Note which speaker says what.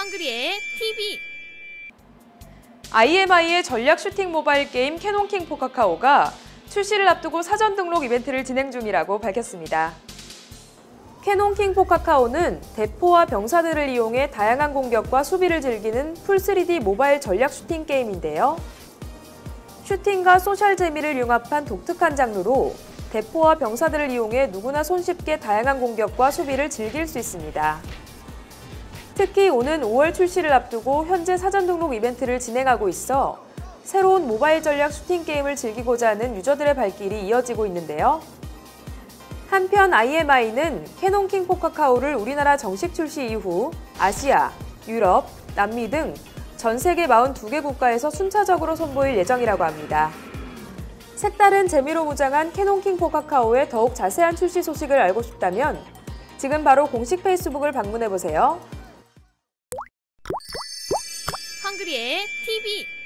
Speaker 1: 헝그리의 TV
Speaker 2: IMI의 전략 슈팅 모바일 게임 캐논킹 포카카오가 출시를 앞두고 사전 등록 이벤트를 진행 중이라고 밝혔습니다. 캐논킹 포카카오는 대포와 병사들을 이용해 다양한 공격과 수비를 즐기는 풀 3D 모바일 전략 슈팅 게임인데요. 슈팅과 소셜 재미를 융합한 독특한 장르로 대포와 병사들을 이용해 누구나 손쉽게 다양한 공격과 수비를 즐길 수 있습니다. 특히 오는 5월 출시를 앞두고 현재 사전 등록 이벤트를 진행하고 있어 새로운 모바일 전략 슈팅 게임을 즐기고자 하는 유저들의 발길이 이어지고 있는데요. 한편 IMI는 캐논 킹 포카카오를 우리나라 정식 출시 이후 아시아, 유럽, 남미 등 전 세계 42개 국가에서 순차적으로 선보일 예정이라고 합니다. 색다른 재미로 무장한 캐논 킹 포카카오의 더욱 자세한 출시 소식을 알고 싶다면 지금 바로 공식 페이스북을 방문해 보세요.
Speaker 1: 헝그리의 TV